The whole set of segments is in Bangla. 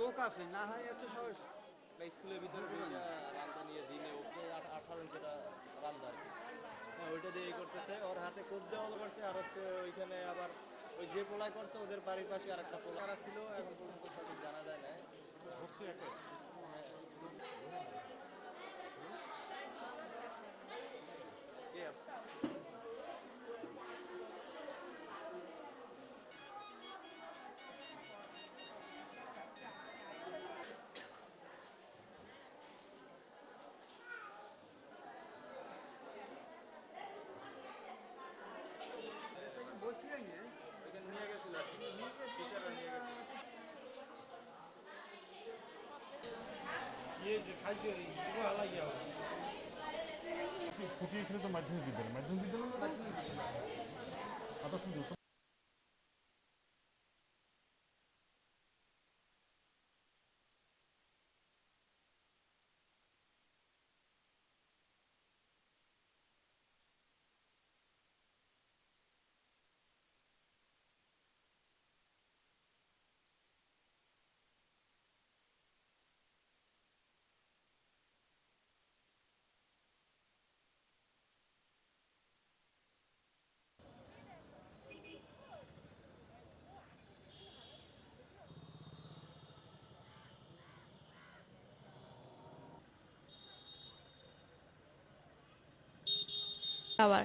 লোক আছে না হয় এত সহজ। বা স্কুলের ভিতরে রান্দা নিয়ে দিনে ওকে আঠারো যেটা রান্দা আর হ্যাঁ ওইটা দিয়ে করতেছে ওর হাতে কোপ দেওয়া করছে আর হচ্ছে ওইখানে আবার ওই যে পোলাই করছে ওদের বাড়ির পাশে আর একটা পোলা ছিল এখন পর্যন্ত সঠিক জানা যায় না কে ফুটিয়ে খেলে তো মাধ্যমিক বিদ্যালয় মাধ্যমিক বিদ্যালয়? আদর্শ আবার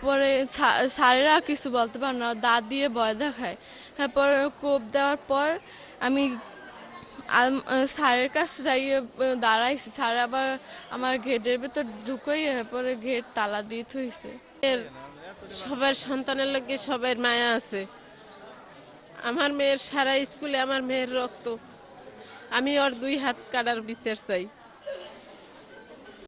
পরে স্যা- স্যারেরা কিছু বলতে পারে না, দাঁত দিয়ে ভয় দেখায়। তারপর কোপ দেওয়ার পর আমি আম- স্যারের কাছে যাই দাঁড়াইছি। স্যার আবার আমার গেটের ভেতর ঢুকোই পরে গেট তালা দিয়ে থইছে। সবার সন্তানের লোকে সবার মায়া আছে। আমার মেয়ের সারা স্কুলে আমার মেয়ের রক্ত। আমি ওর দুই হাত কাটার বিচার চাই।